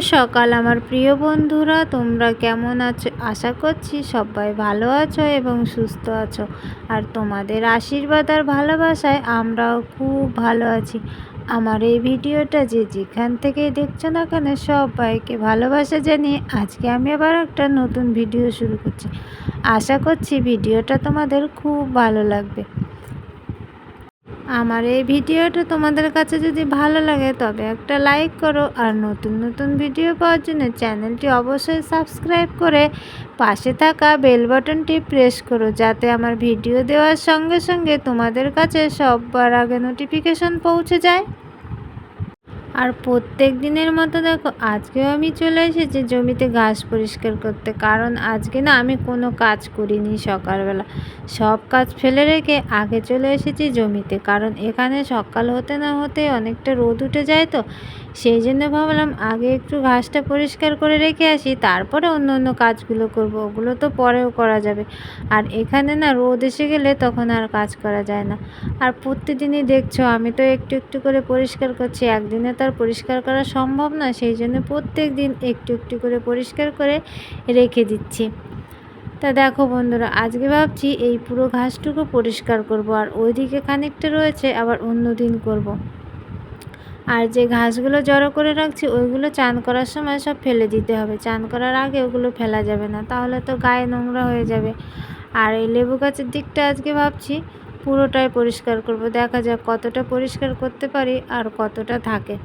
সকাল, আমার প্রিয় বন্ধুরা, তোমরা কেমন আছো? আশা করছি সবাই ভালো আছো এবং সুস্থ আছো। আর তোমাদের আশীর্বাদ আর ভালোবাসায় আমরাও খুব ভালো আছি। আমার এই ভিডিওটা যে যেখান থেকে দেখছ না কেন, সবাইকে ভালোবাসা জানিয়ে আজকে আমি আবার একটা নতুন ভিডিও শুরু করছি। আশা করছি ভিডিওটা তোমাদের খুব ভালো লাগবে। আমার এই ভিডিওটা তোমাদের কাছে যদি ভালো লাগে, তবে একটা লাইক করো। আর নতুন নতুন ভিডিও পাওয়ার জন্য চ্যানেলটি অবশ্যই সাবস্ক্রাইব করে পাশে থাকা বেল বাটনটি প্রেস করো, যাতে আমার ভিডিও দেওয়ার সঙ্গে সঙ্গে তোমাদের কাছে সববার আগে নোটিফিকেশন পৌঁছে যায়। আর প্রত্যেক দিনের মতো দেখো, আজকেও আমি চলে এসেছি জমিতে ঘাস পরিষ্কার করতে। কারণ আজকে না আমি কোনো কাজ করিনি সকালবেলা। সব কাজ ফেলে রেখে আগে চলে এসেছি জমিতে। কারণ এখানে সকাল হতে না হতে অনেকটা রোদ উঠে যায় তো। সেই জন্য ভাবলাম আগে একটু ঘাসটা পরিষ্কার করে রেখে আসি, তারপরে অন্য অন্য কাজগুলো করব, ওগুলো তো পরেও করা যাবে। আর এখানে না রোদ এসে গেলে তখন আর কাজ করা যায় না। আর প্রতিদিনই দেখছ আমি তো একটু একটু করে পরিষ্কার করছি, একদিনে তো আর পরিষ্কার করা সম্ভব না, সেই জন্য প্রত্যেক দিন একটু একটু করে পরিষ্কার করে রেখে দিচ্ছি। তা দেখো বন্ধুরা, আজকে ভাবছি এই পুরো ঘাসটুকু পরিষ্কার করব, আর ওইদিকে খানিকটা রয়েছে আবার অন্য দিন করব। আর যে ঘাসগুলো জড়ো করে রাখছি, ওইগুলো চান করার সময় সব ফেলে দিতে হবে। চান করার আগে ওগুলো ফেলা যাবে না, তাহলে তো গায়ে নোংরা হয়ে যাবে। আর এই লেবু গাছের দিকটা আজকে ভাবছি, পুরোটাই পরিষ্কার করব। দেখা যাক কতটা পরিষ্কার করতে পারি আর কতটা থাকে।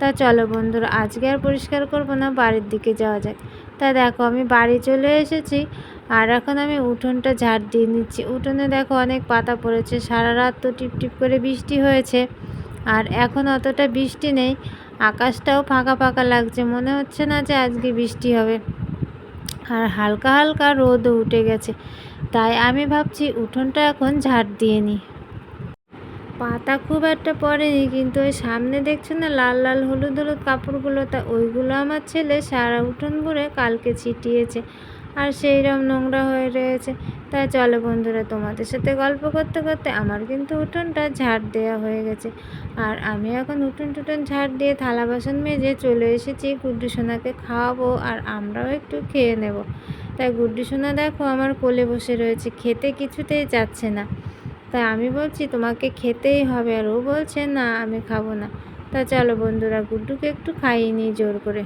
তা চলো বন্ধুরা, আজকে আর পরিষ্কার করব না, বাড়ির দিকে যাওয়া যাক। তা দেখো, আমি বাড়ি চলে এসেছি, আর এখন আমি উঠোনটা ঝাড় দিয়ে নিচ্ছি। উঠোনে দেখো অনেক পাতা পড়েছে, সারা রাত তো টিপ টিপ করে বৃষ্টি হয়েছে। আর এখন অতটা বৃষ্টি নেই। আকাশটাও ফাঁকা ফাঁকা লাগছে। মনে হচ্ছে না যে আজকে বৃষ্টি হবে। আর হালকা হালকা রোদও উঠে গেছে। তাই আমি ভাবছি উঠোনটা এখন ঝাড় দিয়ে নিই পাতা খুব একটা পড়েনি, কিন্তু ওই সামনে দেখছ না লাল লাল হলুদ হলুদ কাপড়গুলো? তা ওইগুলো আমার ছেলে সারা উঠোন ভরে কালকে ছিটিয়েছে। আর সেই রকম নোংরা হয়ে রয়েছে। তাই চলো বন্ধুরা, তোমাদের সাথে গল্প করতে করতে আমার কিন্তু উঠোনটা ঝাড় দেওয়া হয়ে গেছে। আর আমি এখন উঠোন টুটন ঝাড় দিয়ে থালা বাসন মেজে চলে এসেছি। গুড্ডু সোনাকে খাওয়াবো আর আমরাও একটু খেয়ে নেব। তাই গুড্ডু সোনা দেখো আমার কোলে বসে রয়েছে, খেতে কিছুতেই যাচ্ছে না। তাই আমি বলছি, তোমাকে খেতেই হবে। আর ও বলছে, না, আমি খাব না। তা চলো বন্ধুরা, গুড্ডুকে একটু খাইয়ে নিই জোর করে।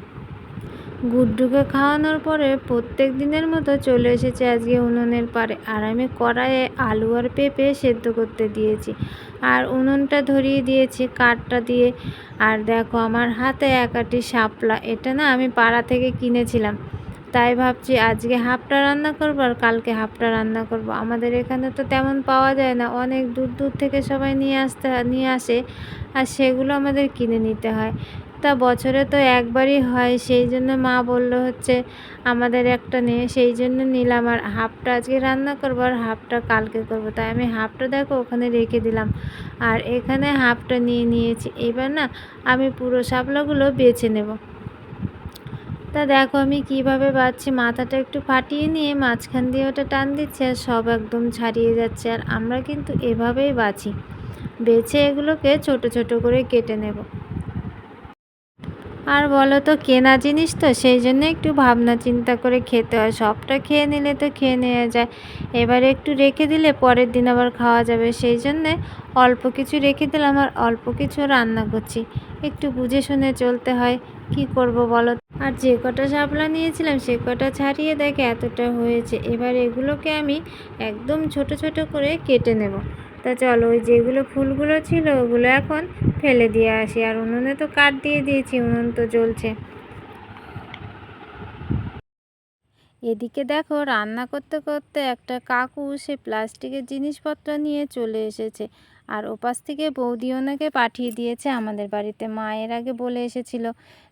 গুড্ডুকে খাওয়ানোর পরে প্রত্যেক দিনের মতো চলে এসেছে আজকে উনুনের পারে আর আমি কড়াইয়ে আলু আর পেঁপে সেদ্ধ করতে দিয়েছি। আর উনুনটা ধরিয়ে দিয়েছি কাঠটা দিয়ে। আর দেখো আমার হাতে একাটি শাপলা, এটা না আমি পাড়া থেকে কিনেছিলাম। তাই ভাবছি আজকে হাফটা রান্না করব আর কালকে হাফটা রান্না করব। আমাদের এখানে তো তেমন পাওয়া যায় না, অনেক দূর দূর থেকে সবাই নিয়ে আসতে, নিয়ে আসে। আর সেগুলো আমাদের কিনে নিতে হয়। তা বছরে তো একবারই হয়, সেই জন্য মা বলল হচ্ছে আমাদের একটা নিয়ে সেই জন্য নিলাম। আর হাফটা আজকে রান্না করব আর হাফটা কালকে করব। তাই আমি হাফটা দেখো ওখানে রেখে দিলাম। আর এখানে হাফটা নিয়ে নিয়েছি। এবার না আমি পুরো শাপলাগুলো বেছে নেব। তা দেখো আমি কীভাবে বাচ্ছি মাথাটা একটু ফাটিয়ে নিয়ে মাঝখান দিয়ে ওটা টান দিচ্ছে আর সব একদম ছাড়িয়ে যাচ্ছে। আর আমরা কিন্তু এভাবেই বাছি। বেছে এগুলোকে ছোট ছোট করে কেটে নেব। আর বলো তো, কেনা জিনিস তো? সেই জন্য একটু ভাবনা চিন্তা করে খেতে হয়। সবটা খেয়ে নিলে তো খেয়ে নেওয়া যায়। এবারে একটু রেখে দিলে পরের দিন আবার খাওয়া যাবে। সেই জন্যে অল্প কিছু রেখে দিলাম আর অল্প কিছু রান্না করছি। একটু বুঝে শুনে চলতে হয়। কি করব বলো আর যে কটা শাপলা নিয়েছিলাম, সে কটা ছাড়িয়ে দেখে এতটা হয়েছে। এবার এগুলোকে আমি একদম ছোট ছোট করে কেটে নেব। তা চলো, ওই যেগুলো ফুলগুলো ছিল ওগুলো এখন ফেলে দিয়ে আসি। আর উনুনে তো কাঠ দিয়ে দিয়েছি, উনুন তো জ্বলছে। এদিকে দেখো, রান্না করতে করতে একটা কাকু সে প্লাস্টিকের জিনিসপত্র নিয়ে চলে এসেছে। আর ওপাশ থেকে বৌদি ওনাকে পাঠিয়ে দিয়েছে আমাদের বাড়িতে। মা এর আগে বলে এসেছিল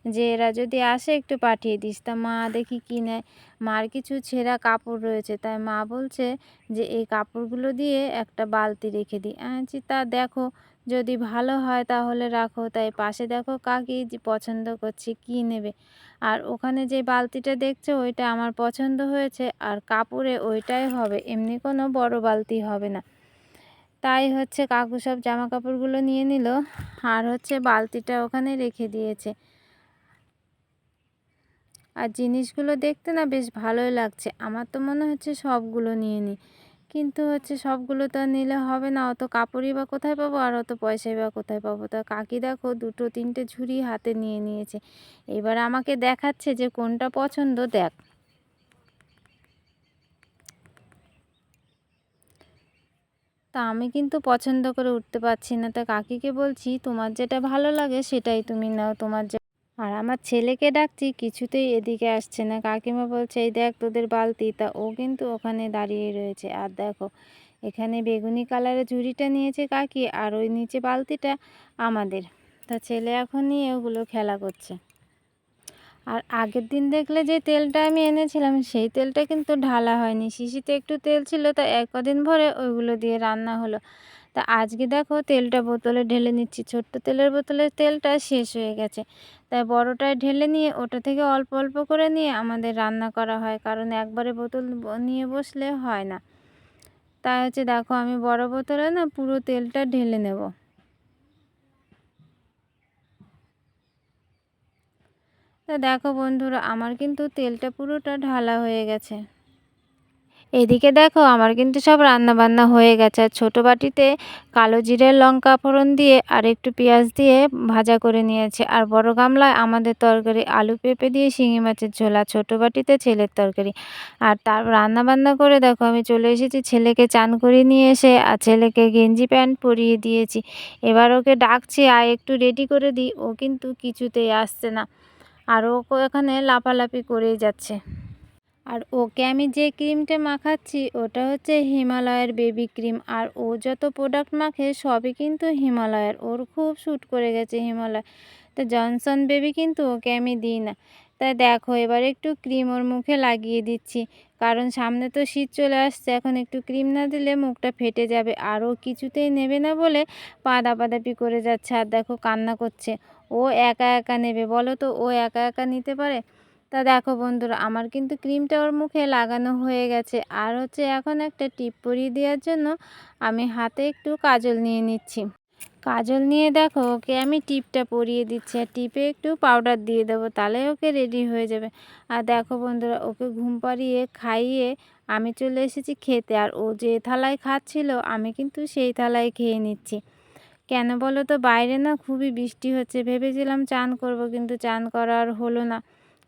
যে, এরা যদি আসে একটু পাঠিয়ে দিস। তা মা দেখি কী নেয়? মার কিছু ছেঁড়া কাপড় রয়েছে। তাই মা বলছে যে, এই কাপড়গুলো দিয়ে একটা বালতি রেখে দিই আছি তা দেখো। যদি ভালো হয় তাহলে রাখো। তাই পাশে দেখো কাকি পছন্দ করছে কি নেবে। আর ওখানে যে বালতিটা দেখছ, ওইটা আমার পছন্দ হয়েছে। আর কাপড়ে ওইটাই হবে। এমনি কোনো বড় বালতি হবে না। তাই হচ্ছে কাকু সব জামা কাপড়গুলো, নিয়ে নিল আর হচ্ছে বালতিটা ওখানে রেখে দিয়েছে। আর জিনিসগুলো দেখতে না বেশ ভালোই লাগছে। আমার তো মনে হচ্ছে সবগুলো নিয়ে নিই। কিন্তু হচ্ছে সবগুলো তো নিলে হবে না। অত কাপড়ই বা কোথায় পাবো আর অত পয়সাই বা কোথায় পাবো? তা কাকি দেখো দুটো তিনটে ঝুড়ি হাতে নিয়ে নিয়েছে। এবার আমাকে দেখাচ্ছে যে কোনটা পছন্দ দেখ। তা আমি কিন্তু পছন্দ করে উঠতে পারছি না। তা কাকিকে বলছি, তোমার যেটা ভালো লাগে সেটাই তুমি নাও, তোমার যে আর আমার ছেলেকে ডাকছি, কিছুতেই এদিকে আসছে না। কাকিমা বলছে, এই দেখ তোদের বালতি। তা ও কিন্তু ওখানে দাঁড়িয়ে রয়েছে। আর দেখো, এখানে বেগুনি কালারের ঝুড়িটা নিয়েছে কাকি, আর ওই নিচে বালতিটা আমাদের। তা ছেলে এখন নিয়ে ওগুলো খেলা করছে। আর আগের দিন দেখলে যে তেলটা আমি এনেছিলাম, সেই তেলটা কিন্তু ঢালা হয়নি। শিশিতে একটু তেল ছিল, তা এক কদিন ভরে ওইগুলো দিয়ে রান্না হলো। তা আজকে দেখো তেলটা বোতলে ঢেলে নিচ্ছি। ছোট্ট তেলের বোতলের তেলটা শেষ হয়ে গেছে। তাই বড়টায় ঢেলে নিয়ে ওটা থেকে অল্প অল্প করে নিয়ে আমাদের রান্না করা হয়, কারণ একবারে বোতল নিয়ে বসলে হয় না। তাই হচ্ছে দেখো আমি বড় বোতলে না পুরো তেলটা ঢেলে নেব। তা দেখো বন্ধুরা, আমার কিন্তু তেলটা পুরোটা ঢালা হয়ে গেছে। এদিকে দেখো, আমার কিন্তু সব রান্না বান্না হয়ে গেছে। আর ছোটো বাটিতে কালো জিরের লঙ্কা ফোড়ন দিয়ে আর একটু পেঁয়াজ দিয়ে ভাজা করে নিয়েছে। আর বড় গামলায় আমাদের তরকারি আলু পেঁপে দিয়ে শিঙি মাছের ঝোলা ছোটো বাটিতে ছেলের তরকারি। আর তার রান্না বান্না করে দেখো, আমি চলে এসেছি ছেলেকে চান করিয়ে নিয়ে এসে আর ছেলেকে গেঞ্জি প্যান্ট পরিয়ে দিয়েছি। এবার ওকে ডাকছি আর একটু রেডি করে দিই। ও কিন্তু কিছুতেই আসছে না। আর ও এখানে লাফালাফি করেই যাচ্ছে। আর ওকে আমি যে ক্রিমটা মাখাচ্ছি, ওটা হচ্ছে হিমালয়ের বেবি ক্রিম। আর ও যত প্রোডাক্ট মাখে, সবই কিন্তু হিমালয়ের। ওর খুব শ্যুট করে গেছে হিমালয়। তো জনসন বেবি কিন্তু ওকে আমি দিই না। তাই দেখো, এবার একটু ক্রিম ওর মুখে লাগিয়ে দিচ্ছি। কারণ সামনে তো শীত চলে আসছে, এখন একটু ক্রিম না দিলে মুখটা ফেটে যাবে। আর ও কিছুতেই নেবে না বলে পাদাপাদাপি করে যাচ্ছে। আর দেখো কান্না করছে। ও একা একা নেবে, বলো তো ও একা একা নিতে পারে? তা দেখো বন্ধুরা, আমার কিন্তু ক্রিমটা ওর মুখে লাগানো হয়ে গেছে। আর হচ্ছে এখন একটা টিপ পরিয়ে দেওয়ার জন্য আমি হাতে একটু কাজল নিয়ে নিচ্ছি। কাজল নিয়ে দেখো, ওকে আমি টিপটা পরিয়ে দিচ্ছি। আর টিপে একটু পাউডার দিয়ে দেবো, তাহলে ওকে রেডি হয়ে যাবে। আর দেখো বন্ধুরা, ওকে ঘুম পাড়িয়ে খাইয়ে আমি চলে এসেছি খেতে। আর ও যে থালায় খাচ্ছিল, আমি কিন্তু সেই থালায় খেয়ে নিচ্ছি। কেন বলো তো, বাইরে না খুবই বৃষ্টি হচ্ছে। ভেবেছিলাম চান করব, কিন্তু চান করার হলো না।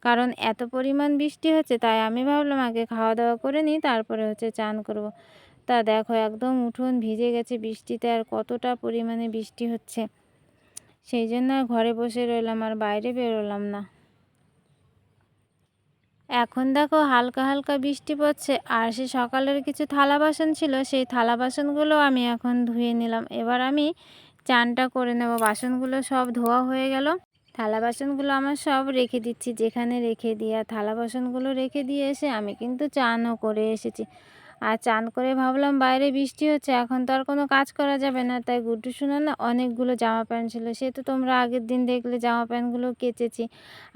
কারণ এত পরিমাণ বৃষ্টি হচ্ছে, তাই আমি ভাবলাম আগে খাওয়া দাওয়া করে নিই, তারপরে হচ্ছে চান করব। তা দেখো, একদম উঠোন ভিজে গেছে বৃষ্টিতে আর কতটা পরিমাণে বৃষ্টি হচ্ছে। সেই জন্য ঘরে বসে রইলাম, আর বাইরে বেরোলাম না। এখন দেখো হালকা হালকা বৃষ্টি পড়ছে, আর সে সকালের কিছু থালা বাসন ছিল, সেই থালা বাসনগুলো আমি এখন ধুয়ে নিলাম। এবার আমি চানটা করে নেব। বাসনগুলো সব ধোয়া হয়ে গেল। থালা বাসনগুলো আমার সব রেখে দিচ্ছি। যেখানে রেখে দিয়ে থালা বাসনগুলো রেখে দিয়ে এসে আমি কিন্তু চানও করে এসেছি। আর চান করে ভাবলাম বাইরে বৃষ্টি হচ্ছে, এখন তো আর কোনো কাজ করা যাবে না। তাই গুড্ডু শোনা না অনেকগুলো জামা প্যান্ট ছিল, সে তো তোমরা আগের দিন দেখলে জামা প্যান্টগুলো কেচেছি।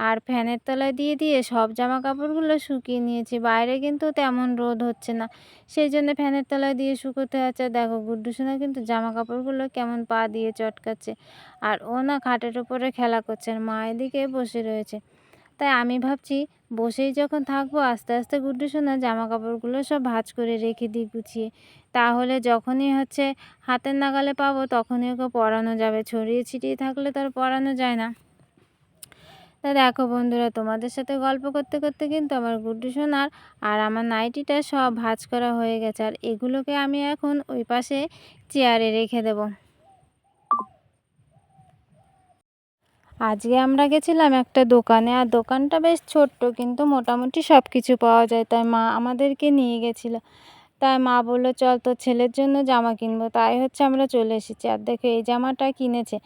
আর ফ্যানের তলায় দিয়ে দিয়ে সব জামা কাপড়গুলো শুকিয়ে নিয়েছি, বাইরে কিন্তু তেমন রোদ হচ্ছে না। সেই জন্য ফ্যানের তলায় দিয়ে শুকোতে হচ্ছে। দেখো, গুড্ডু শোনা কিন্তু জামা কাপড়গুলো কেমন পা দিয়ে চটকাচ্ছে। আর ও না খাটের উপরে খেলা করছে, আর মা এদিকে বসে রয়েছে। তাই আমি ভাবছি বসেই যখন থাকব, আস্তে আস্তে গুড্ডু সোনা জামা কাপড়গুলো সব ভাঁজ করে রেখে দিই গুছিয়ে। তাহলে যখনই হচ্ছে হাতের নাগালে পাবো, তখনই ওকে পরানো যাবে। ছড়িয়ে ছিটিয়ে থাকলে তো আর পরানো যায় না। তা দেখো বন্ধুরা, তোমাদের সাথে গল্প করতে করতে কিন্তু আমার গুড্ডু সোনার আর আমার নাইটিটা সব ভাঁজ করা হয়ে গেছে। আর এগুলোকে আমি এখন ওই পাশে চেয়ারে রেখে দেবো। আজকে আমরা গেছিলাম একটা দোকানে, আর দোকানটা বেশ ছোট্ট, কিন্তু মোটামুটি সব কিছু পাওয়া যায়। তাই মা আমাদেরকে নিয়ে গেছিল। তাই মা বলল, চল তোর ছেলের জন্য জামা কিনবো। তাই হচ্ছে আমরা চলে এসেছি। আর দেখো, এই জামাটা কিনেছে।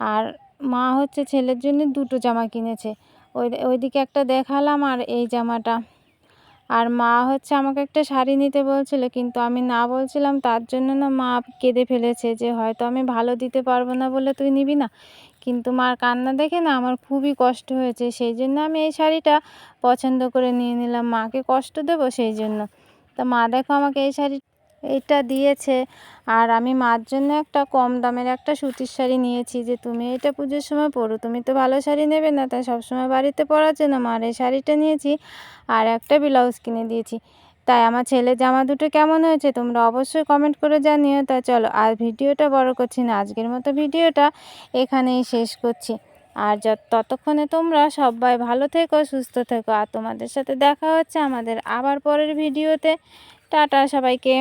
আর মা হচ্ছে ছেলের জন্য দুটো জামা কিনেছে। ওই, ওইদিকে একটা দেখালাম, আর এই জামাটা আর মা হচ্ছে আমাকে একটা শাড়ি নিতে বলছিলো, কিন্তু আমি না বলছিলাম তার জন্য না মা কেঁদে ফেলেছে যে হয়তো আমি ভালো দিতে পারব না বলে তুই নিবি না। কিন্তু মার কান্না দেখে না আমার খুবই কষ্ট হয়েছে, সেই জন্য আমি এই শাড়িটা পছন্দ করে নিয়ে নিলাম, মাকে কষ্ট দেবো সেই জন্য। তা মা দেখো আমাকে এই শাড়ি এইটা দিয়েছে। আর আমি মার জন্য একটা কম দামের একটা সুতির শাড়ি নিয়েছি যে তুমি এটা পুজোর সময় পরো। তুমি তো ভালো শাড়ি নেবে না তাই সবসময় বাড়িতে পরার জন্য মার এই শাড়িটা নিয়েছি আর একটা ব্লাউজ কিনে দিয়েছি। তাই আমার ছেলে জামা দুটো কেমন হয়েছে তোমরা অবশ্যই কমেন্ট করে জানিও। তা চলো, আর ভিডিওটা বড় করছি না, আজকের মতো ভিডিওটা এখানেই শেষ করছি। আর যত, ততক্ষণে তোমরা সবাই ভালো থেকো, সুস্থ থেকো। আর তোমাদের সাথে দেখা হচ্ছে আমাদের আবার পরের ভিডিওতে। টাটা সবাইকে।